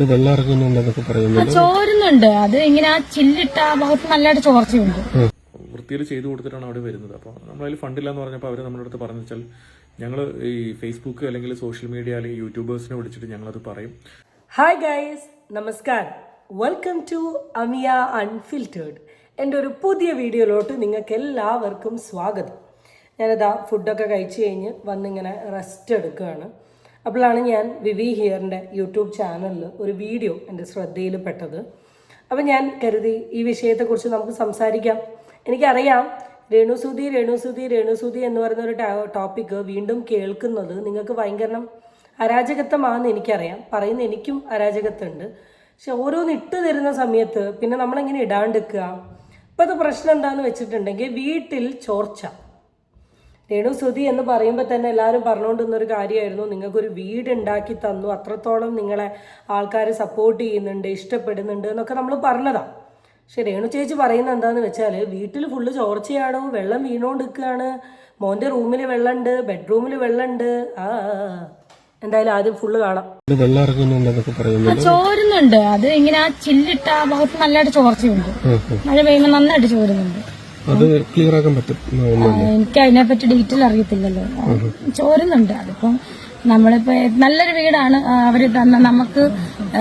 ഇത് വെള്ളം ഇറങ്ങുന്നുണ്ടെന്നൊക്കെ പറയുന്നുണ്ട് ചോരുന്നുണ്ട്. അത് ഇങ്ങനെ ആ ചില്ലിട്ട ആ ഭാഗത്ത് നല്ലതായിട്ട് ചോർച്ചയുണ്ട്. വൃത്തിയിൽ ചെയ്തു കൊടുത്തിട്ടാണ് അവിടെ വരുന്നത്. അപ്പോൾ നമ്മളതിൽ ഫണ്ടില്ല എന്ന് പറഞ്ഞപ്പോൾ അവർ നമ്മുടെ അടുത്ത് പറഞ്ഞു വെച്ചാൽ ഞങ്ങൾ ഈ ഫേസ്ബുക്ക് അല്ലെങ്കിൽ സോഷ്യൽ മീഡിയ അല്ലെങ്കിൽ യൂട്യൂബേഴ്സിനെ വിളിച്ചിട്ട് ഞങ്ങളത് പറയും. ഹായ് ഗൈസ് നമസ്കാരം. വെൽക്കം ടു അമിയ അൺഫിൽറ്റേഡ് എന്റെ ഒരു പുതിയ വീഡിയോയിലോട്ട് നിങ്ങൾക്ക് എല്ലാവർക്കും സ്വാഗതം. ഞാനിതാ ഫുഡൊക്കെ കഴിച്ചു കഴിഞ്ഞ് വന്നിങ്ങനെ റെസ്റ്റ് എടുക്കുകയാണ്. അപ്പോഴാണ് ഞാൻ വിവി ഹിയറിന്റെ യൂട്യൂബ് ചാനലിൽ ഒരു വീഡിയോ എന്റെ ശ്രദ്ധയിൽ പെട്ടത് അപ്പം ഞാൻ കരുതി ഈ വിഷയത്തെക്കുറിച്ച് നമുക്ക് സംസാരിക്കാം. എനിക്കറിയാം രേണുസൂതി രേണുസൂതി രേണുസൂതി എന്ന് പറയുന്ന ഒരു ടോപ്പിക്ക് വീണ്ടും കേൾക്കുന്നത് നിങ്ങൾക്ക് ഭയങ്കരം അരാജകത്വമാണെന്ന് എനിക്കറിയാം. പറയുന്ന എനിക്കും അരാജകത്വമുണ്ട്. പക്ഷെ ഓരോന്ന് ഇട്ട് തരുന്ന സമയത്ത് പിന്നെ നമ്മളെങ്ങനെ ഇടാണ്ടിരിക്കുക? ഇപ്പോഴത്തെ പ്രശ്നം എന്താണെന്ന് വെച്ചിട്ടുണ്ടെങ്കിൽ വീട്ടിൽ ചോർച്ച. രേണു സുധി എന്ന് പറയുമ്പോൾ തന്നെ എല്ലാവരും പറഞ്ഞുകൊണ്ടിരുന്നൊരു കാര്യമായിരുന്നു നിങ്ങൾക്കൊരു വീട് ഉണ്ടാക്കി തന്നു. അത്രത്തോളം നിങ്ങളെ ആൾക്കാർ സപ്പോർട്ട് ചെയ്യുന്നുണ്ട് ഇഷ്ടപ്പെടുന്നുണ്ട് എന്നൊക്കെ നമ്മൾ പറഞ്ഞതാണ് പക്ഷെ രേണു ചേച്ചി പറയുന്നത് എന്താണെന്ന് വെച്ചാൽ വീട്ടിൽ ഫുള്ള് ചോർച്ചയാണോ? വെള്ളം വീണോണ്ടിരിക്കുകയാണ്. മോന്റെ റൂമിൽ വെള്ളമുണ്ട് ബെഡ്റൂമിൽ വെള്ളമുണ്ട് ആ. എന്തായാലും ആദ്യം ഫുള്ള് കാണാം. ചോരുന്നുണ്ട്. അത് ഇങ്ങനെ ആ ചില്ലിട്ട ആ ഭാഗത്ത് നല്ലതായിട്ട് ചോർച്ചയുണ്ട്. മഴ പെയ്യുമ്പോൾ നന്നായിട്ട് ചോരുന്നുണ്ട്. അത് ക്ലിയർ ആക്കാൻ പറ്റും. എനിക്ക് എനിക്ക് അതിനെപ്പറ്റി ഡീറ്റെയിൽ അറിയത്തില്ലല്ലോ. ചോരുന്നുണ്ട്. അതിപ്പം നമ്മളിപ്പോ നല്ലൊരു വീടാണ്. അവർ തന്ന നമുക്ക്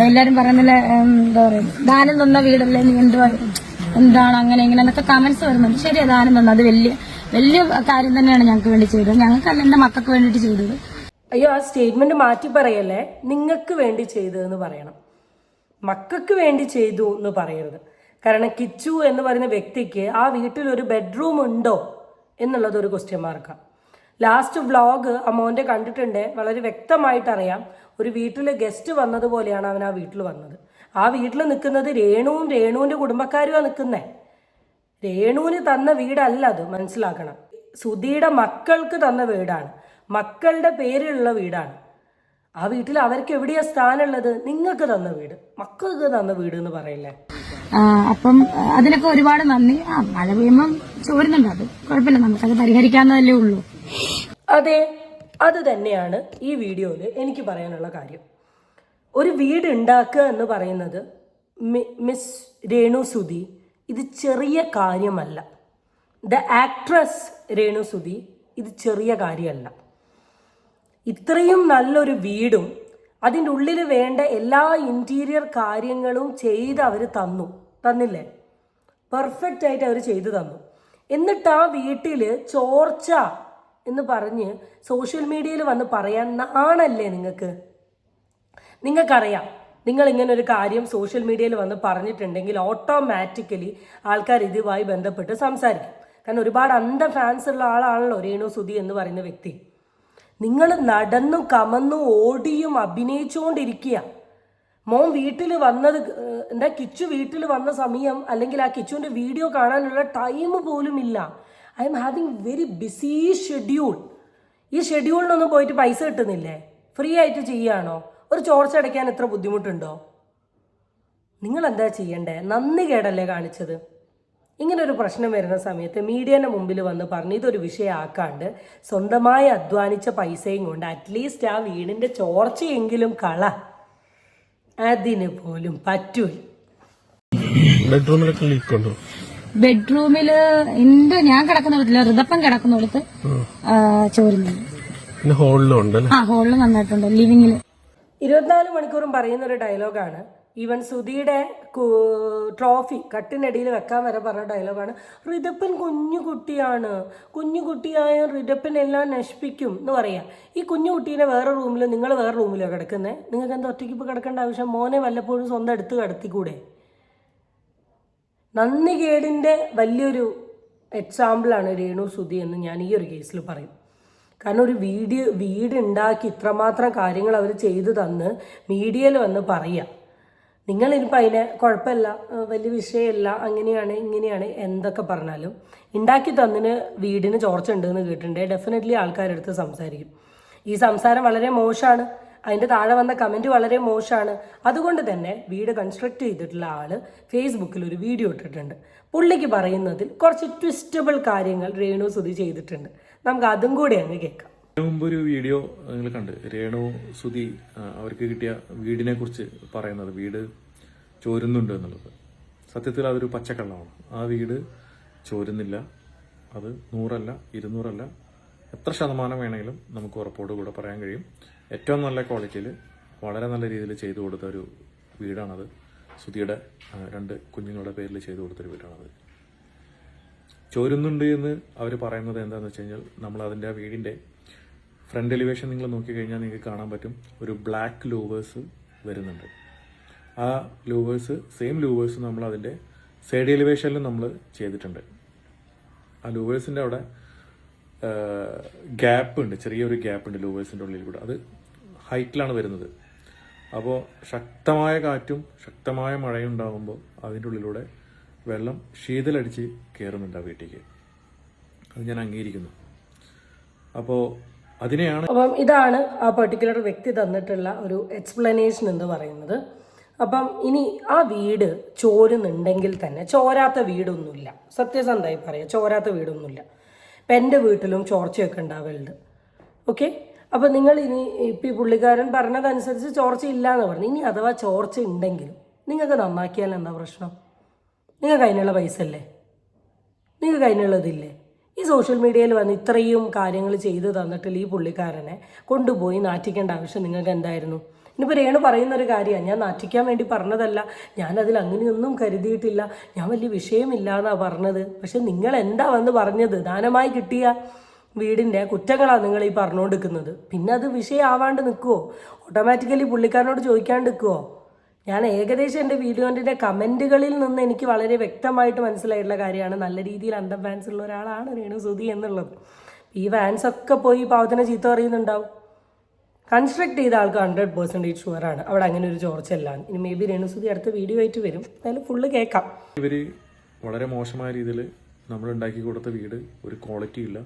എല്ലാരും പറയുന്നില്ല എന്താ പറയുക ദാനം തന്ന വീടല്ലേ നീ എന്തുവാ എന്താണ് അങ്ങനെ ഇങ്ങനെ എന്നൊക്കെ കമന്റ്സ് വരുന്നുണ്ട്. ശരിയാ ദാനം തന്നു. അത് വലിയ വലിയ കാര്യം തന്നെയാണ് ഞങ്ങൾക്ക് വേണ്ടി ചെയ്തത്. ഞങ്ങൾക്കല്ല എന്റെ മക്കൾക്ക് വേണ്ടിയിട്ട് ചെയ്തത്. അയ്യോ ആ സ്റ്റേറ്റ്മെന്റ് മാറ്റി പറയല്ലേ? നിങ്ങൾക്ക് വേണ്ടി ചെയ്തതെന്ന് പറയണം. മക്കൾക്ക് വേണ്ടി ചെയ്തു എന്ന് പറയരുത്. കാരണം കിച്ചു എന്ന് പറയുന്ന വ്യക്തിക്ക് ആ വീട്ടിൽ ഒരു ബെഡ്റൂം ഉണ്ടോ എന്നുള്ളത് ഒരു ക്വസ്റ്റ്യൻ മാർക്കാണ് ലാസ്റ്റ് വ്ളോഗ് അമോന്റെ കണ്ടിട്ടുണ്ട്. വളരെ വ്യക്തമായിട്ട് അറിയാം ഒരു വീട്ടിൽ ഗസ്റ്റ് വന്നതുപോലെയാണ് അവൻ ആ വീട്ടിൽ വന്നത്. ആ വീട്ടിൽ നിൽക്കുന്നത് രേണുവും രേണുവിന്റെ കുടുംബക്കാരുമാണ് നിൽക്കുന്നത് രേണുവിന് തന്ന വീടല്ല അത് മനസ്സിലാക്കണം. സുധിയുടെ മക്കൾക്ക് തന്ന വീടാണ്. മക്കളുടെ പേരിലുള്ള വീടാണ്. ആ വീട്ടിൽ അവർക്ക് എവിടെയാ സ്ഥാനമുള്ളത്? നിങ്ങൾക്ക് തന്ന വീട്. മക്കൾക്ക് തന്ന വീട് എന്ന് പറയില്ലേ? അപ്പം അതിനൊക്കെ ഒരുപാട് നന്ദി. ആ മഴ പെയ്യുമ്പം ചോരുന്നുണ്ട് അത്. കുഴപ്പമില്ല നമുക്കത് പരിഹരിക്കാവുന്നതല്ലേ ഉള്ളൂ. അതെ അത് തന്നെയാണ് ഈ വീഡിയോയിൽ എനിക്ക് പറയാനുള്ള കാര്യം. ഒരു വീട് ഉണ്ടാക്കുക എന്ന് പറയുന്നത് മിസ് രേണു സുധി ഇത് ചെറിയ കാര്യമല്ല. ദ ആക്ട്രസ് രേണു സുധി ഇത് ചെറിയ കാര്യമല്ല. ഇത്രയും നല്ലൊരു വീടും അതിന്റെ ഉള്ളിൽ വേണ്ട എല്ലാ ഇന്റീരിയർ കാര്യങ്ങളും ചെയ്ത് അവർ തന്നു. തന്നില്ലേ? പെർഫെക്റ്റ് ആയിട്ട് അവർ ചെയ്തു തന്നു. എന്നിട്ട് ആ വീട്ടിൽ ചോർച്ച എന്ന് പറഞ്ഞ് സോഷ്യൽ മീഡിയയിൽ വന്ന് പറയാൻ നാണല്ലേ നിങ്ങൾക്ക് നിങ്ങൾക്കറിയാം. നിങ്ങൾ ഇങ്ങനെ ഒരു കാര്യം സോഷ്യൽ മീഡിയയിൽ വന്ന് പറഞ്ഞിട്ടുണ്ടെങ്കിൽ ഓട്ടോമാറ്റിക്കലി ആൾക്കാർ ഇതുമായി ബന്ധപ്പെട്ട് സംസാരിക്കും. കാരണം ഒരുപാട് അന്ധ ഫാൻസ് ഉള്ള ആളാണല്ലോ രേണു സുധി എന്ന് പറയുന്ന വ്യക്തി. നിങ്ങൾ നടന്നും കമന്നും ഓടിയും അഭിനയിച്ചുകൊണ്ടിരിക്കുക മോൻ വീട്ടിൽ വന്നത് എന്താ കിച്ചു വീട്ടിൽ വന്ന സമയം അല്ലെങ്കിൽ ആ കിച്ചുവിന്റെ വീഡിയോ കാണാനുള്ള ടൈം പോലും ഇല്ല. I'm having very busy schedule. ഈ ഷെഡ്യൂളിനൊന്നും പോയിട്ട് പൈസ കിട്ടുന്നില്ലേ? ഫ്രീ ആയിട്ട് ചെയ്യുകയാണോ ഒരു ചോർച്ച അടയ്ക്കാൻ എത്ര ബുദ്ധിമുട്ടുണ്ടോ? നിങ്ങൾ എന്താ ചെയ്യണ്ടേ? നന്ദി കേടല്ലേ കാണിച്ചത്? ഇങ്ങനെ ഒരു പ്രശ്നം വരുന്ന സമയത്ത് മീഡിയേനെ മുമ്പിൽ വന്ന് പറഞ്ഞ് ഇതൊരു വിഷയമാക്കാണ്ട് സ്വന്തമായി അധ്വാനിച്ച പൈസയും കൊണ്ട് അറ്റ്ലീസ്റ്റ് ആ വീടിന്റെ ചോർച്ചയെങ്കിലും കള. അതിന് പോലും പറ്റൂല. ബെഡ്റൂമിലൊക്കെ ലീക്ക് ഉണ്ടോ? ബെഡ്റൂമിൽ എന്റെ ഞാൻ കിടക്കുന്നിടത്തില്ല ഋതപ്പം കിടക്കുന്നിടത്ത് ആ, ചോരുന്നുണ്ട് പിന്നെ ഹോളിലും ഉണ്ട് അല്ലേ ആ ഹോളിലും നന്നായിട്ടുണ്ട്. ലിവിങ്ങിൽ ഇരുപത്തിനാല് മണിക്കൂറും പറയുന്ന ഒരു ഡയലോഗാണ് ഈവൻ സുധിയുടെ ട്രോഫി കട്ടിനടിയിൽ വെക്കാൻ വരെ പറഞ്ഞ ഡയലോഗാണ് ഋതപ്പൻ കുഞ്ഞു കുട്ടിയാണ് കുഞ്ഞു കുട്ടിയായ ഋതപ്പൻ എല്ലാം നശിപ്പിക്കും എന്ന് പറയാം. ഈ കുഞ്ഞു കുട്ടീനെ വേറെ റൂമിൽ നിങ്ങൾ വേറെ റൂമിലാണ് കിടക്കുന്നത് നിങ്ങൾക്ക് എന്താ ഒറ്റയ്ക്ക് ഇപ്പോൾ കിടക്കേണ്ട ആവശ്യം? മോനെ വല്ലപ്പോഴും സ്വന്തം എടുത്ത് കിടത്തിക്കൂടെ? നന്ദികേടിന്റെ വലിയൊരു എക്സാമ്പിളാണ് രേണു സുധി എന്ന് ഞാൻ ഈ ഒരു കേസിൽ പറയും. കാരണം ഒരു വീഡിയോ വീടുണ്ടാക്കി ഇത്രമാത്രം കാര്യങ്ങൾ അവർ ചെയ്തു തന്ന് മീഡിയയിൽ വന്ന് പറയുക നിങ്ങളിനിപ്പോൾ അതിനെ കുഴപ്പമില്ല വലിയ വിഷയമല്ല അങ്ങനെയാണ് ഇങ്ങനെയാണ് എന്തൊക്കെ പറഞ്ഞാലും. ഉണ്ടാക്കി തന്നിന് വീടിന് ചോർച്ച ഉണ്ടെന്ന് കേട്ടിട്ടുണ്ട് ഡെഫിനറ്റ്ലി ആൾക്കാരെടുത്ത് സംസാരിക്കും. ഈ സംസാരം വളരെ മോശമാണ്. അതിന്റെ താഴെ വന്ന കമന്റ് വളരെ മോശമാണ്. അതുകൊണ്ട് തന്നെ വീട് കൺസ്ട്രക്ട് ചെയ്തിട്ടുള്ള ആൾ ഫേസ്ബുക്കിൽ ഒരു വീഡിയോ ഇട്ടിട്ടുണ്ട്. പുള്ളിക്ക് പറയുന്നതിൽ കുറച്ച് ട്വിസ്റ്റബിൾ കാര്യങ്ങൾ രേണു സുധി ചെയ്തിട്ടുണ്ട്. നമുക്ക് അതും കൂടെ അങ്ങ് കേൾക്കാം. മുമ്പ് ഒരു വീഡിയോ നിങ്ങൾ കണ്ട്. രേണു സുധി അവർക്ക് കിട്ടിയ വീടിനെ കുറിച്ച് പറയുന്നത്. വീട് ചോരുന്നുണ്ട് എന്നുള്ളത്. സത്യത്തിൽ അതൊരു പച്ചക്കള്ളമാണ്. ആ വീട് ചോരുന്നില്ല. അത് നൂറല്ല ഇരുന്നൂറല്ല. എത്ര ശതമാനം വേണമെങ്കിലും നമുക്ക് ഉറപ്പോട് കൂടെ പറയാൻ കഴിയും. ഏറ്റവും നല്ല ക്വാളിറ്റിയിൽ വളരെ നല്ല രീതിയിൽ ചെയ്തു കൊടുത്ത ഒരു വീടാണത്. സുധിയുടെ രണ്ട് കുഞ്ഞുങ്ങളുടെ പേരിൽ ചെയ്തു കൊടുത്തൊരു വീടാണത്. ചോരുന്നുണ്ട് എന്ന് അവർ പറയുന്നത് എന്താണെന്ന് വെച്ച് കഴിഞ്ഞാൽ നമ്മൾ അതിന്റെ ആ വീടിന്റെ ഫ്രണ്ട് എലിവേഷൻ നിങ്ങൾ നോക്കിക്കഴിഞ്ഞാൽ നിങ്ങൾക്ക് കാണാൻ പറ്റും. ഒരു ബ്ലാക്ക് ലൂവേഴ്സ് വരുന്നുണ്ട്. ആ ലൂവേഴ്സ് സെയിം ലൂവേഴ്സ് നമ്മൾ അതിന്റെ സൈഡ് എലിവേഷനിലും നമ്മൾ ചെയ്തിട്ടുണ്ട്. ആ ലൂവേഴ്സിന്റെ അവിടെ ഗ്യാപ്പ് ഉണ്ട്. ചെറിയൊരു ഗ്യാപ്പ് ഉണ്ട് ലൂവേഴ്സിന്റെ ഉള്ളിൽ കൂടെ. അത് ഹൈറ്റിലാണ് വരുന്നത്. അപ്പോൾ ശക്തമായ കാറ്റും ശക്തമായ മഴയും ഉണ്ടാകുമ്പോൾ അതിന്റെ ഉള്ളിലൂടെ വെള്ളം ശീതലടിച്ച് കയറുന്നുണ്ട് ആ വീട്ടിലേക്ക്. അത് ഞാൻ അംഗീകരിക്കുന്നു. അപ്പോൾ അതിനെയാണ് അപ്പം ഇതാണ് ആ പെർട്ടിക്കുലർ വ്യക്തി തന്നിട്ടുള്ള ഒരു എക്സ്പ്ലനേഷൻ എന്ന് പറയുന്നത്. അപ്പം ഇനി ആ വീട് ചോരുന്നുണ്ടെങ്കിൽ തന്നെ ചോരാത്ത വീടൊന്നുമില്ല. സത്യസന്ധമായി പറയാം ചോരാത്ത വീടൊന്നുമില്ല. ഇപ്പം എന്റെ വീട്ടിലും ചോർച്ചയൊക്കെ ഉണ്ടാവലുണ്ട്. ഓക്കെ? അപ്പം നിങ്ങൾ ഇനി ഇപ്പം ഈ പുള്ളിക്കാരൻ പറഞ്ഞതനുസരിച്ച് ചോർച്ച ഇല്ല എന്ന് പറഞ്ഞു. ഇനി അഥവാ ചോർച്ച ഉണ്ടെങ്കിലും നിങ്ങൾക്ക് നന്നാക്കിയാൽ എന്താ പ്രശ്നം? നിങ്ങൾക്ക് അതിനുള്ള പൈസ അല്ലേ? നിങ്ങൾക്ക് അതിനുള്ളതില്ലേ ഈ സോഷ്യൽ മീഡിയയിൽ വന്ന് ഇത്രയും കാര്യങ്ങൾ ചെയ്തു തന്നിട്ടില്ല ഈ പുള്ളിക്കാരനെ കൊണ്ടുപോയി നാറ്റിക്കേണ്ട ആവശ്യം നിങ്ങൾക്ക് എന്തായിരുന്നു? ഇനിയിപ്പോൾ രേണു പറയുന്ന ഒരു കാര്യമാണ്. ഞാൻ നാറ്റിക്കാൻ വേണ്ടി പറഞ്ഞതല്ല. ഞാനതിൽ അങ്ങനെയൊന്നും കരുതിയിട്ടില്ല. ഞാൻ വലിയ വിഷയമില്ല എന്നാണ് പറഞ്ഞത്. പക്ഷെ നിങ്ങൾ എന്താ വന്ന് പറഞ്ഞത്? ദാനമായി കിട്ടിയ വീടിന്റെ കുറ്റങ്ങളാണ് നിങ്ങൾ ഈ പറഞ്ഞുകൊണ്ടിരിക്കുന്നത് പിന്നെ അത് വിഷയമാവാണ്ട് നിൽക്കുമോ ഓട്ടോമാറ്റിക്കലി പുള്ളിക്കാരനോട് ചോദിക്കാണ്ട് നിൽക്കുമോ ഞാൻ ഏകദേശം എന്റെ വീഡിയോന്റെ കമന്റുകളിൽ നിന്ന് എനിക്ക് വളരെ വ്യക്തമായിട്ട് മനസ്സിലായിട്ടുള്ള കാര്യമാണ്. നല്ല രീതിയിൽ അന്തം ഫാൻസ് ഉള്ള ഒരാളാണ് രേണു സുധി എന്നുള്ളത്. ഈ ഫാൻസ് ഒക്കെ പോയി പാവത്തിനെ ചീത്ത പറയുന്നുണ്ടാവും. കൺസ്ട്രക്ട് ചെയ്ത ആൾക്ക് ഹൺഡ്രഡ് പെർസെന്റേജ് ഷുവറാണ് അവിടെ അങ്ങനെ ഒരു ചോർച്ചയല്ലാണ് ഇനി മേ ബി രേണുസുതി അടുത്ത വീഡിയോ ആയിട്ട് വരും. എന്തായാലും ഫുള്ള് കേൾക്കാം. ഇവർ വളരെ മോശമായ രീതിയിൽ നമ്മൾ ഉണ്ടാക്കി കൊടുത്ത വീട് ഒരു ക്വാളിറ്റി ഇല്ല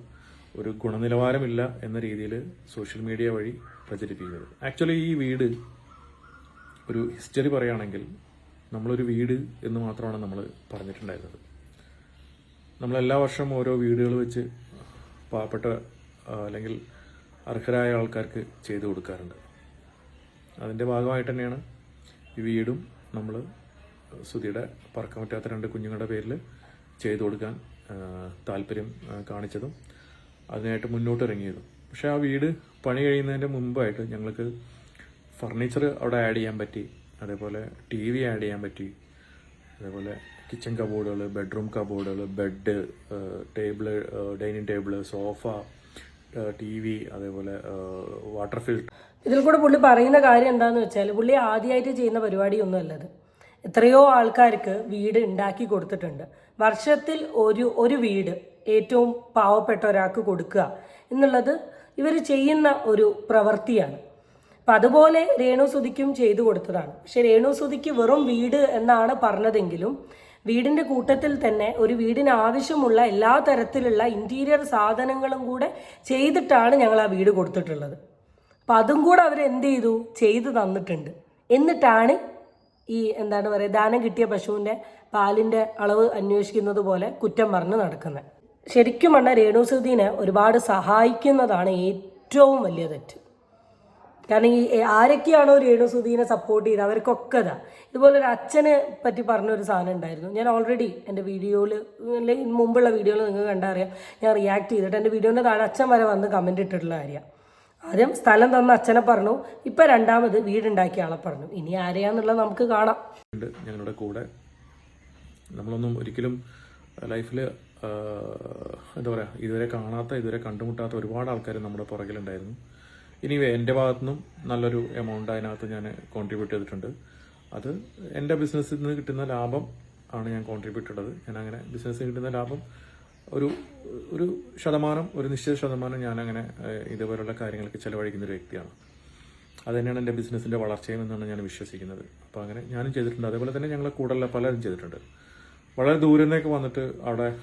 ഒരു ഗുണനിലവാരമില്ല എന്ന രീതിയിൽ സോഷ്യൽ മീഡിയ വഴി പ്രചരിപ്പിക്കുന്നത്. ആക്ച്വലി ഈ വീട് ഒരു ഹിസ്റ്ററി പറയുകയാണെങ്കിൽ നമ്മളൊരു വീട് എന്ന് മാത്രമാണ് നമ്മൾ പറഞ്ഞിട്ടുണ്ടായിരുന്നത്. നമ്മൾ എല്ലാ വർഷവും ഓരോ വീടുകൾ വെച്ച് പാവപ്പെട്ട അല്ലെങ്കിൽ അർഹരായ ആൾക്കാർക്ക് ചെയ്തു കൊടുക്കാറുണ്ട്. അതിന്റെ ഭാഗമായിട്ട് തന്നെയാണ് ഈ വീടും നമ്മൾ സുധിയുടെ പറക്കാൻ പറ്റാത്ത രണ്ട് കുഞ്ഞുങ്ങളുടെ പേരിൽ ചെയ്തു കൊടുക്കാൻ താല്പര്യം കാണിച്ചതും അതിനായിട്ട് മുന്നോട്ട് ഇറങ്ങിയതും പക്ഷേ ആ വീട് പണി കഴിയുന്നതിന്റെ മുമ്പായിട്ട് ഞങ്ങൾക്ക് ഫർണിച്ചർ അവിടെ ആഡ് ചെയ്യാൻ പറ്റി. അതേപോലെ ടി വി ആഡ് ചെയ്യാൻ പറ്റി. അതേപോലെ കിച്ചൺ കബോർഡുകൾ bedroom കബോർഡുകൾ bed table dining table sofa T V അതേപോലെ വാട്ടർ ഫിൽട്ടർ ഇതിൽ കൂടെ പുള്ളി പറയുന്ന കാര്യം എന്താന്ന് വെച്ചാൽ പുള്ളി ആദ്യമായിട്ട് ചെയ്യുന്ന പരിപാടിയൊന്നും അല്ലത് എത്രയോ ആൾക്കാർക്ക് വീട് ഉണ്ടാക്കി കൊടുത്തിട്ടുണ്ട്. വർഷത്തിൽ ഒരു ഒരു വീട് ഏറ്റവും പാവപ്പെട്ട ഒരാൾക്ക് കൊടുക്കുക എന്നുള്ളത് ഇവർ ചെയ്യുന്ന ഒരു പ്രവൃത്തിയാണ്. അപ്പം അതുപോലെ രേണു സുധിക്കും ചെയ്തു കൊടുത്തതാണ്. പക്ഷെ രേണു സുധിക്ക് വെറും വീട് എന്നാണ് പറഞ്ഞതെങ്കിലും വീടിന്റെ കൂട്ടത്തിൽ തന്നെ ഒരു വീടിന് ആവശ്യമുള്ള എല്ലാ തരത്തിലുള്ള ഇന്റീരിയർ സാധനങ്ങളും കൂടെ ചെയ്തിട്ടാണ് ഞങ്ങൾ ആ വീട് കൊടുത്തിട്ടുള്ളത്. അപ്പം അതും കൂടെ അവർ എന്ത് ചെയ്തു? ചെയ്തു തന്നിട്ടുണ്ട്. എന്നിട്ടാണ് ഈ എന്താണ് പറയുക ദാനം കിട്ടിയ പശുവിന്റെ പാലിന്റെ അളവ് അന്വേഷിക്കുന്നത് പോലെ കുറ്റം പറഞ്ഞ് നടക്കുന്നത്. ശരിക്കും പറഞ്ഞാൽ രേണുസുദ്ദീനെ ഒരുപാട് സഹായിക്കുന്നതാണ് ഏറ്റവും വലിയ തെറ്റ്. കാരണം ഈ ആരൊക്കെയാണോ രേണുസുധീനെ സപ്പോർട്ട് ചെയ്ത് അവർക്കൊക്കെ ഇതാ. ഇതുപോലെ ഒരു അച്ഛനെ പറ്റി പറഞ്ഞൊരു സാധനം ഉണ്ടായിരുന്നു. ഞാൻ ഓൾറെഡി എന്റെ വീഡിയോയിൽ അല്ലെങ്കിൽ മുമ്പുള്ള വീഡിയോയിൽ നിങ്ങൾക്ക് കണ്ടറിയാം. ഞാൻ റിയാക്ട് ചെയ്തിട്ട് എന്റെ വീഡിയോന്റെ താഴെ അച്ഛൻ വരെ വന്ന് കമന്റ് ഇട്ടിട്ടുള്ള കാര്യമാണ് ആദ്യം സ്ഥലം തന്ന അച്ഛനെ പറഞ്ഞു. ഇപ്പം രണ്ടാമത് വീടുണ്ടാക്കിയ ആളെ പറഞ്ഞു. ഇനി ആരെയാന്നുള്ളത് നമുക്ക് കാണാം. ഞങ്ങളുടെ കൂടെ നമ്മളൊന്നും ഒരിക്കലും ലൈഫിൽ എന്താ പറയുക ഇതുവരെ കാണാത്ത ഇതുവരെ കണ്ടുമുട്ടാത്ത ഒരുപാട് ആൾക്കാർ നമ്മുടെ പുറകിലുണ്ടായിരുന്നു. ഇനി എന്റെ ഭാഗത്തുനിന്നും നല്ലൊരു എമൗണ്ട് അതിനകത്ത് ഞാൻ കോൺട്രിബ്യൂട്ട് ചെയ്തിട്ടുണ്ട്. അത് എന്റെ ബിസിനസ്സിൽ നിന്ന് കിട്ടുന്ന ലാഭം ആണ് ഞാൻ കോൺട്രിബ്യൂട്ട് ചെയ്തത് ഞാൻ അങ്ങനെ ബിസിനസ്സിൽ കിട്ടുന്ന ലാഭം ഒരു ഒരു ശതമാനം ഒരു നിശ്ചിത ശതമാനം ഞാൻ അങ്ങനെ കാര്യങ്ങൾക്ക് ചിലവഴിക്കുന്ന ഒരു വ്യക്തിയാണ്. അത് തന്നെയാണ് എന്റെ ബിസിനസ്സിന്റെ വളർച്ചയും എന്നാണ് ഞാൻ വിശ്വസിക്കുന്നത്. അപ്പോൾ അങ്ങനെ ഞാനും ചെയ്തിട്ടുണ്ട്. അതേപോലെ തന്നെ ഞങ്ങളെ കൂടെയുള്ള പലരും ചെയ്തിട്ടുണ്ട്. വളരെ ദൂരെ നിന്നൊക്കെ വന്നിട്ട് അവിടെ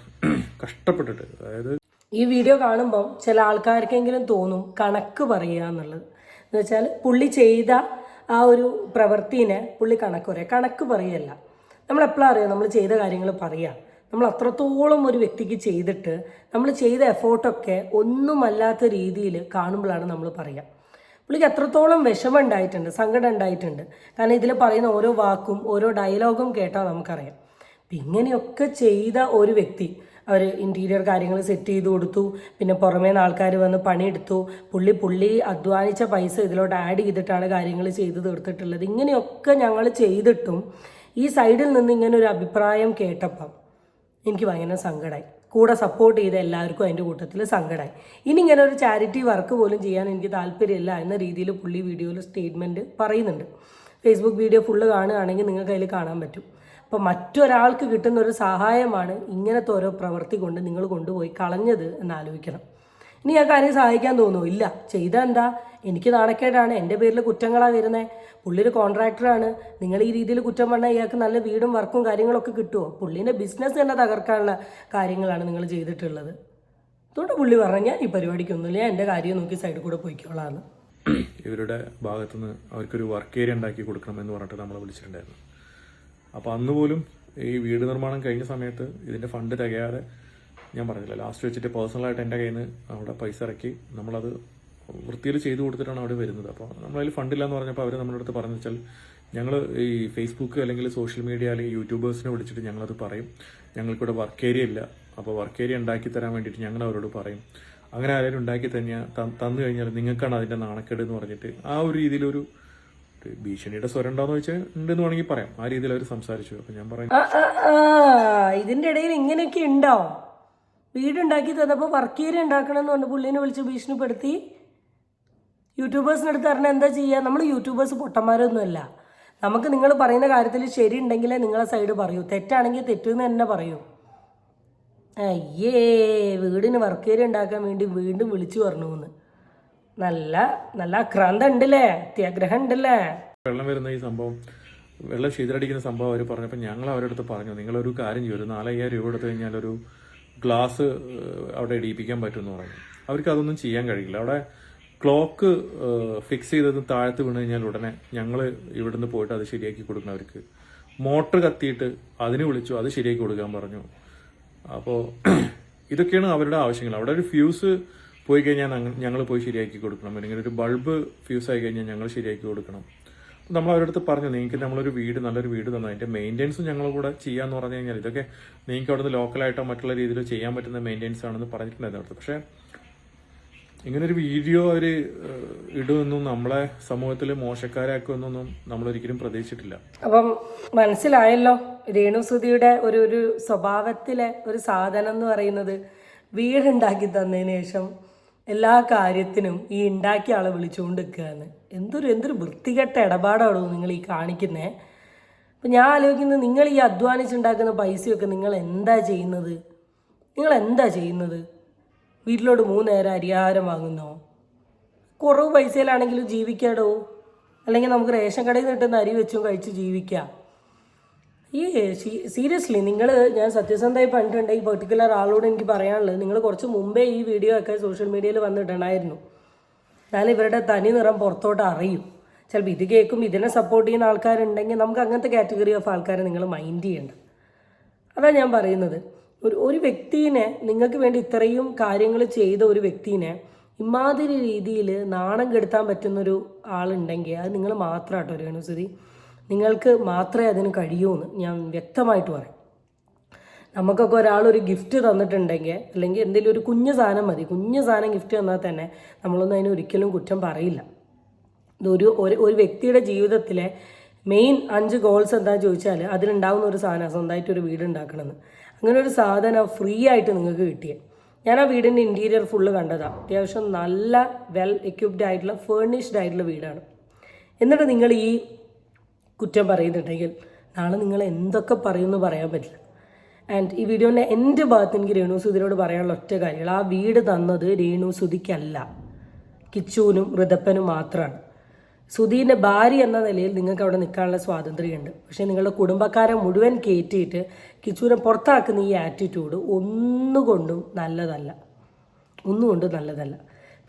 കഷ്ടപ്പെട്ടിട്ട് അതായത് ഈ വീഡിയോ കാണുമ്പം ചില ആൾക്കാർക്കെങ്കിലും തോന്നും കണക്ക് പറയുക എന്നുള്ളത്. എന്ന് വെച്ചാൽ പുള്ളി ചെയ്ത ആ ഒരു പ്രവൃത്തിനെ പുള്ളി കണക്ക് പറയുക. കണക്ക് പറയല്ല നമ്മൾ എപ്പോഴും അറിയാം? നമ്മൾ ചെയ്ത കാര്യങ്ങൾ പറയാം നമ്മൾ അത്രത്തോളം ഒരു വ്യക്തിക്ക് ചെയ്തിട്ട് നമ്മൾ ചെയ്ത എഫേർട്ടൊക്കെ ഒന്നുമല്ലാത്ത രീതിയിൽ കാണുമ്പോഴാണ് നമ്മൾ പറയുക. പുള്ളിക്ക് എത്രത്തോളം വിഷമം ഉണ്ടായിട്ടുണ്ട് സങ്കടം ഉണ്ടായിട്ടുണ്ട്. കാരണം ഇതിൽ പറയുന്ന ഓരോ വാക്കും ഓരോ ഡയലോഗും കേട്ടാൽ നമുക്കറിയാം. ഇപ്പം ഇങ്ങനെയൊക്കെ ചെയ്ത ഒരു വ്യക്തി അവർ ഇന്റീരിയർ കാര്യങ്ങൾ സെറ്റ് ചെയ്ത് കൊടുത്തു. പിന്നെ പുറമേ നിന്ന് ആൾക്കാർ വന്ന് പണിയെടുത്തു. പുള്ളി പുള്ളി അധ്വാനിച്ച പൈസ ഇതിലോട്ട് ആഡ് ചെയ്തിട്ടാണ് കാര്യങ്ങൾ ചെയ്ത് തീർത്തിട്ടുള്ളത്. ഇങ്ങനെയൊക്കെ ഞങ്ങൾ ചെയ്തിട്ടും ഈ സൈഡിൽ നിന്ന് ഇങ്ങനെ ഒരു അഭിപ്രായം കേട്ടപ്പം എനിക്ക് ഭയങ്കര സങ്കടമായി കൂടെ സപ്പോർട്ട് ചെയ്ത എല്ലാവർക്കും അതിന്റെ കൂട്ടത്തിൽ സങ്കടമായി ഇനി ഇങ്ങനെ ഒരു ചാരിറ്റി വർക്ക് പോലും ചെയ്യാൻ എനിക്ക് താല്പര്യമില്ല എന്ന രീതിയിൽ പുള്ളി വീഡിയോയിൽ സ്റ്റേറ്റ്മെന്റ് പറയുന്നുണ്ട്. ഫേസ്ബുക്ക് വീഡിയോ ഫുള്ള് കാണുകയാണെങ്കിൽ നിങ്ങൾക്ക് അതിൽ കാണാൻ പറ്റും. അപ്പോൾ മറ്റൊരാൾക്ക് കിട്ടുന്ന ഒരു സഹായമാണ് ഇങ്ങനത്തെ ഓരോ പ്രവൃത്തി കൊണ്ട് നിങ്ങൾ കൊണ്ടുപോയി കളഞ്ഞത് എന്ന് ആലോചിക്കണം. ഇനി ആ കാര്യം സഹായിക്കാൻ തോന്നുമോ ഇല്ല. ചെയ്താൽ എന്താ? എനിക്ക് നാണക്കേടാണ്. എന്റെ പേരിൽ കുറ്റങ്ങളാണ് വരുന്നത് പുള്ളി ഒരു കോൺട്രാക്ടറാണ് നിങ്ങൾ ഈ രീതിയിൽ കുറ്റം പറഞ്ഞാൽ ഇയാൾക്ക് നല്ല വീടും വർക്കും കാര്യങ്ങളൊക്കെ കിട്ടുമോ പുള്ളീന്റെ ബിസിനസ് തന്നെ തകർക്കാനുള്ള കാര്യങ്ങളാണ് നിങ്ങൾ ചെയ്തിട്ടുള്ളത്. അതുകൊണ്ട് പുള്ളി പറഞ്ഞാൽ ഞാൻ ഈ പരിപാടിക്കൊന്നുമില്ല എന്റെ കാര്യം നോക്കി സൈഡിൽ കൂടെ പോയിക്കോളാന്ന്. ഇവരുടെ ഭാഗത്തുനിന്ന് അവർക്കൊരു വർക്ക് ഏരിയ ഉണ്ടാക്കി കൊടുക്കണം എന്ന് പറഞ്ഞിട്ട് നമ്മളെ വിളിച്ചിട്ടുണ്ടായിരുന്നു. അപ്പോൾ അന്ന് പോലും ഈ വീട് നിർമ്മാണം കഴിഞ്ഞ സമയത്ത് ഇതിന്റെ ഫണ്ട് തികയാതെ ഞാൻ പറഞ്ഞില്ല ലാസ്റ്റ് വെച്ചിട്ട് പേഴ്സണലായിട്ട് എന്റെ കയ്യിൽ നിന്ന് അവിടെ പൈസ ഇറക്കി നമ്മളത് വൃത്തിയിൽ ചെയ്തു കൊടുത്തിട്ടാണ് അവിടെ വരുന്നത്. അപ്പോൾ നമ്മളതിൽ ഫണ്ടില്ല എന്ന് പറഞ്ഞപ്പോൾ അവർ നമ്മുടെ അടുത്ത് പറഞ്ഞു വെച്ചാൽ ഞങ്ങൾ ഈ ഫേസ്ബുക്ക് അല്ലെങ്കിൽ സോഷ്യൽ മീഡിയ അല്ലെങ്കിൽ യൂട്യൂബേഴ്സിനെ വിളിച്ചിട്ട് ഞങ്ങളത് പറയും. ഞങ്ങൾക്കിവിടെ വർക്ക് ഏരിയ ഇല്ല. അപ്പോൾ വർക്ക് ഏരിയ ഉണ്ടാക്കി തരാൻ വേണ്ടിയിട്ട് ഞങ്ങൾ അവരോട് പറയും. അങ്ങനെ ആരെങ്കിലും ഉണ്ടാക്കി തന്നെ തന്നു കഴിഞ്ഞാൽ നിങ്ങൾക്കാണ് അതിന്റെ നാണക്കേട് എന്ന് പറഞ്ഞിട്ട് ആ ഒരു രീതിയിലൊരു ഭീഷണിയുടെ സ്വരം ഉണ്ടോന്ന് വെച്ചാൽ ഉണ്ടെന്ന് വേണമെങ്കിൽ പറയാം. ആ രീതിയിൽ അവർ സംസാരിച്ചു. അപ്പൊ ഞാൻ പറഞ്ഞു ഇതിന്റെ ഇടയിൽ ഇങ്ങനെയൊക്കെ ഉണ്ടോ? വീടുണ്ടാക്കി തന്നപ്പോൾ വർക്ക് ഉണ്ടാക്കണം എന്ന് പറഞ്ഞു പുള്ളിനെ വിളിച്ച് ഭീഷണിപ്പെടുത്തി. യൂട്യൂബേഴ്സിന് അടുത്ത് പറഞ്ഞാൽ എന്താ ചെയ്യുക നമ്മൾ യൂട്യൂബേഴ്സ് പൊട്ടന്മാരൊന്നുമല്ല. നമുക്ക് നിങ്ങൾ പറയുന്ന കാര്യത്തിൽ ശരി ഉണ്ടെങ്കിലേ നിങ്ങളെ സൈഡ് പറയൂ. തെറ്റാണെങ്കിൽ തെറ്റെന്ന് തന്നെ പറയൂ. അയ്യേ വീടിന് വർക്ക് ഉണ്ടാക്കാൻ വേണ്ടി വീണ്ടും വിളിച്ചു പറഞ്ഞു എന്ന് നല്ല നല്ല അക്രാന്തം ഉണ്ടല്ലേ അത്യാഗ്രഹം ഉണ്ടല്ലേ വെള്ളം വരുന്ന ഈ സംഭവം വെള്ളം ശീതലടിക്കുന്ന സംഭവം അവർ പറഞ്ഞപ്പോൾ ഞങ്ങൾ അവരുടെ അടുത്ത് പറഞ്ഞു നിങ്ങളൊരു കാര്യം ചെയ്യും ഒരു നാലയ്യായിരം രൂപ എടുത്തു കഴിഞ്ഞാൽ ഒരു ഗ്ലാസ് അവിടെ ഇടിയിപ്പിക്കാൻ പറ്റുമെന്ന് പറഞ്ഞു. അവർക്ക് അതൊന്നും ചെയ്യാൻ കഴിയില്ല. അവിടെ ക്ലോക്ക് ഫിക്സ് ചെയ്തത് താഴത്ത് വീണ് കഴിഞ്ഞാൽ ഉടനെ ഞങ്ങൾ ഇവിടുന്ന് പോയിട്ട് അത് ശരിയാക്കി കൊടുക്കണം അവർക്ക്. മോട്ടർ കത്തിയിട്ട് അതിന് വിളിച്ചു അത് ശരിയാക്കി കൊടുക്കാൻ പറഞ്ഞു. അപ്പോൾ ഇതൊക്കെയാണ് അവരുടെ ആവശ്യങ്ങൾ. അവിടെ ഒരു ഫ്യൂസ് പോയി കഴിഞ്ഞാൽ ഞങ്ങൾ പോയി ശരിയാക്കി കൊടുക്കണം. അല്ലെങ്കിൽ ഒരു ബൾബ് ഫ്യൂസ് ആയി കഴിഞ്ഞാൽ ഞങ്ങൾ ശരിയാക്കി കൊടുക്കണം. നമ്മൾ അവരടുത്ത് പറഞ്ഞു നിങ്ങൾക്ക് നമ്മളൊരു വീട് നല്ലൊരു വീട് തന്നു. അതിന്റെ മെയിന്റെനൻസും ഞങ്ങൾ കൂടെ ചെയ്യാന്ന് പറഞ്ഞു കഴിഞ്ഞാൽ ഇതൊക്കെ നിങ്ങൾക്ക് അവിടുന്ന് ലോക്കലായിട്ടോ മറ്റുള്ള രീതിയിൽ ചെയ്യാൻ പറ്റുന്ന മെയിന്റെനൻസ് ആണെന്ന് പറഞ്ഞിട്ടുണ്ടായിരുന്നു അവിടുത്തെ പക്ഷേ ഇങ്ങനൊരു വീഡിയോ അവർ ഇടുമെന്നും നമ്മളെ സമൂഹത്തിൽ മോശക്കാരാക്കുമെന്നൊന്നും നമ്മൾ ഒരിക്കലും പ്രതീക്ഷിച്ചിട്ടില്ല. അപ്പം മനസ്സിലായല്ലോ രേണുസുതിയുടെ ഒരു ഒരു സ്വഭാവത്തിലെ ഒരു സാധനം എന്ന് പറയുന്നത് വീടുണ്ടാക്കി തന്നതിന് ശേഷം എല്ലാ കാര്യത്തിനും ഈ ഉണ്ടാക്കിയ ആളെ വിളിച്ചുകൊണ്ട് നിൽക്കുകയാണ് എന്തൊരു എന്തൊരു വൃത്തികെട്ട ഇടപാടാണോ നിങ്ങൾ ഈ കാണിക്കുന്നത് അപ്പം ഞാൻ ആലോചിക്കുന്നത് നിങ്ങൾ ഈ അധ്വാനിച്ചുണ്ടാക്കുന്ന പൈസയൊക്കെ നിങ്ങൾ എന്താ ചെയ്യുന്നത്? നിങ്ങൾ എന്താ ചെയ്യുന്നത്? വീട്ടിലോട്ട് മൂന്ന് നേരം അരിയാഹാരം വാങ്ങുന്നോ? കുറവ് പൈസയിലാണെങ്കിലും ജീവിക്കാടോ? അല്ലെങ്കിൽ നമുക്ക് റേഷൻ കടയിൽ നിന്ന് കിട്ടുന്ന അരി വെച്ചും കഴിച്ച് ജീവിക്കാം. ഈ സീരിയസ്ലി നിങ്ങൾ ഞാൻ സത്യസന്ധമായി പറഞ്ഞിട്ടുണ്ട് ഈ പെർട്ടിക്കുലർ ആളോട് എനിക്ക് പറയാനുള്ളത് നിങ്ങൾ കുറച്ച് മുമ്പേ ഈ വീഡിയോ ഒക്കെ സോഷ്യൽ മീഡിയയിൽ വന്നിട്ടുണ്ടായിരുന്നു. എന്നാലും ഇവരുടെ തനി നിറം പുറത്തോട്ട് അറിയും. ചിലപ്പോൾ ഇത് കേൾക്കും ഇതിനെ സപ്പോർട്ട് ചെയ്യുന്ന ആൾക്കാരുണ്ടെങ്കിൽ നമുക്ക് അങ്ങനത്തെ കാറ്റഗറി ഓഫ് ആൾക്കാരെ നിങ്ങൾ മൈൻഡ് ചെയ്യേണ്ട. അതാണ് ഞാൻ പറയുന്നത്. ഒരു ഒരു വ്യക്തിനെ നിങ്ങൾക്ക് വേണ്ടി ഇത്രയും കാര്യങ്ങൾ ചെയ്ത ഒരു വ്യക്തിനെ ഇമാതിരി രീതിയിൽ നാണം കെടുത്താൻ പറ്റുന്നൊരു ആളുണ്ടെങ്കിൽ അത് നിങ്ങൾ മാത്രമാട്ടോ രേണുസുതി. നിങ്ങൾക്ക് മാത്രമേ അതിന് കഴിയൂ എന്ന് ഞാൻ വ്യക്തമായിട്ട് പറയും. നമുക്കൊക്കെ ഒരാൾ ഒരു ഗിഫ്റ്റ് തന്നിട്ടുണ്ടെങ്കിൽ അല്ലെങ്കിൽ എന്തെങ്കിലും ഒരു കുഞ്ഞു സാധനം മതി. കുഞ്ഞു സാധനം ഗിഫ്റ്റ് തന്നാൽ തന്നെ നമ്മളൊന്നും അതിന് ഒരിക്കലും കുറ്റം പറയില്ല. ഇതൊരു ഒരു ഒരു വ്യക്തിയുടെ ജീവിതത്തിലെ മെയിൻ അഞ്ച് ഗോൾസ് എന്താണെന്ന് ചോദിച്ചാൽ അതിലുണ്ടാവുന്ന ഒരു സാധനം സ്വന്തമായിട്ട് ഒരു വീട് ഉണ്ടാക്കണമെന്ന്. അങ്ങനെ ഒരു സാധനം ഫ്രീ ആയിട്ട് നിങ്ങൾക്ക് കിട്ടിയത് ഞാൻ ആ വീടിന്റെ ഇന്റീരിയർ ഫുള്ള് കണ്ടതാണ് അത്യാവശ്യം നല്ല വെൽ എക്യുപ്ഡ് ആയിട്ടുള്ള ഫേർണിഷ്ഡ് ആയിട്ടുള്ള വീടാണ്. എന്നിട്ട് നിങ്ങൾ ഈ കുറ്റം പറയുന്നുണ്ടെങ്കിൽ നാളെ നിങ്ങൾ എന്തൊക്കെ പറയുമെന്ന് പറയാൻ പറ്റില്ല. ആൻഡ് ഈ വീഡിയോന്റെ എന്റെ ഭാഗത്ത് എനിക്ക് രേണു സുധിനോട് പറയാനുള്ള ഒറ്റ കാര്യങ്ങൾ ആ വീട് തന്നത് രേണു സുധിക്കല്ല. കിച്ചുവിനും ഋതപ്പനും മാത്രമാണ് സുധീന്റെ ഭാര്യ എന്ന നിലയിൽ നിങ്ങൾക്ക് അവിടെ നിൽക്കാനുള്ള സ്വാതന്ത്ര്യമുണ്ട്. പക്ഷേ നിങ്ങളുടെ കുടുംബക്കാരെ മുഴുവൻ കയറ്റിയിട്ട് കിച്ചുവിനെ പുറത്താക്കുന്ന ഈ ആറ്റിറ്റ്യൂഡ് ഒന്നുകൊണ്ടും നല്ലതല്ല. ഒന്നുകൊണ്ടും നല്ലതല്ല.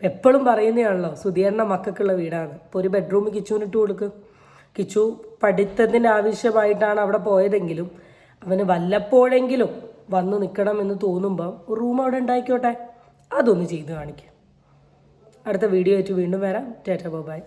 എപ്പോഴും പറയുന്നതാണല്ലോ സുധീറിന്റെ മക്കൾക്കുള്ള വീടാണ്. ഇപ്പോൾ ഒരു ബെഡ്റൂം കിച്ചുവിനിട്ട് കൊടുക്ക്. കിച്ചു പഠിത്തത്തിന് ആവശ്യമായിട്ടാണ് അവിടെ പോയതെങ്കിലും അവന് വല്ലപ്പോഴെങ്കിലും വന്ന് നിൽക്കണം എന്ന് തോന്നുമ്പം റൂം അവിടെ ഉണ്ടായിക്കോട്ടെ. അതൊന്ന് ചെയ്ത് കാണിക്കുക അടുത്ത വീഡിയോ ആയിട്ട് വീണ്ടും വരാം. Tata bye.